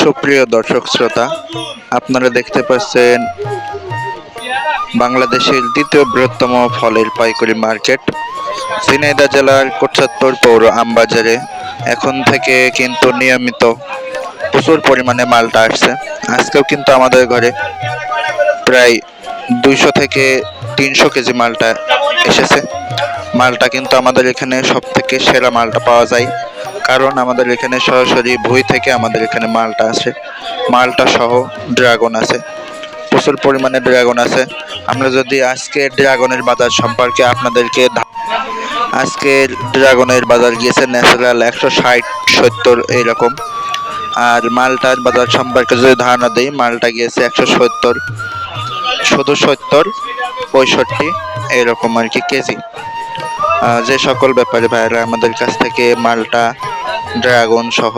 সুপ্রিয় দর্শক শ্রোতা, আপনারা দেখতে পাচ্ছেন বাংলাদেশের দ্বিতীয় বৃহত্তম ফলের পাইকারি মার্কেট। ঝিনাইদহ জেলার কোটচাত্তর পৌর আমবাজারে এখন থেকে কিন্তু নিয়মিত প্রচুর পরিমাণে মালটা আসছে। আজকেও কিন্তু আমাদের ঘরে প্রায় দুইশো থেকে তিনশো কেজি মালটা এসেছে। মালটা কিন্তু আমাদের এখানে সব থেকে সেরা মালটা পাওয়া যায়। কারণ আমাদের এখানে সরাসরি ভুই থেকে আমাদের এখানে মালটা আছে মালটা সহ ড্রাগন আছে। প্রচুর পরিমাণে ড্রাগন আছে। আমরা যদি আজকে ড্রাগনের বাজার সম্পর্কে আপনাদেরকে আজকে ড্রাগনের বাজার গিয়েছে ন্যাচারাল একশো ষাট, সত্তর এইরকম। আর মালটার বাজার সম্পর্কে যদি ধারণা দিই, মালটা গিয়েছে একশো সত্তর। শুধু সত্তর, পঁয়ষট্টি এরকম আর কি কেজি। যে সকল ব্যাপারে ভাইরা আমাদের কাছ থেকে মালটা, ড্রাগন সহ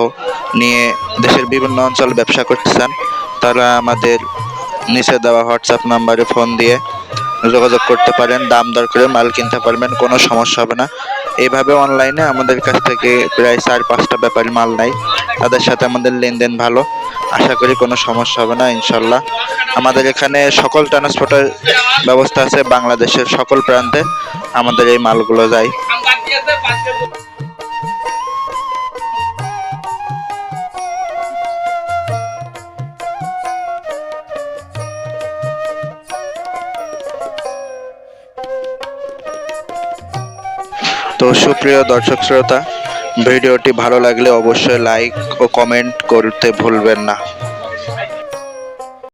নিয়ে দেশের বিভিন্ন অঞ্চল ব্যবসা করতে চান তারা আমাদের নিচে দেওয়া হোয়াটসঅ্যাপ নাম্বারে ফোন দিয়ে যোগাযোগ করতে পারেন, দাম দর করে মাল কিনতে পারবেন, কোনো সমস্যা হবে না। এইভাবে অনলাইনে আমাদের কাছ থেকে প্রায় চার পাঁচটা ব্যাপারী মাল নাই তাদের সাথে আমাদের লেনদেন ভালো। আশা করি কোনো সমস্যা হবে না, ইনশাল্লাহ। আমাদের এখানে সকল ট্রান্সপোর্টের ব্যবস্থা আছে বাংলাদেশের সকল প্রান্তে। আমাদের এই মালগুলো যায়। তো সুপ্রিয় দর্শক শ্রোতা ভিডিওটি ভালো লাগলে অবশ্যই লাইক ও কমেন্ট করতে ভুলবেন না।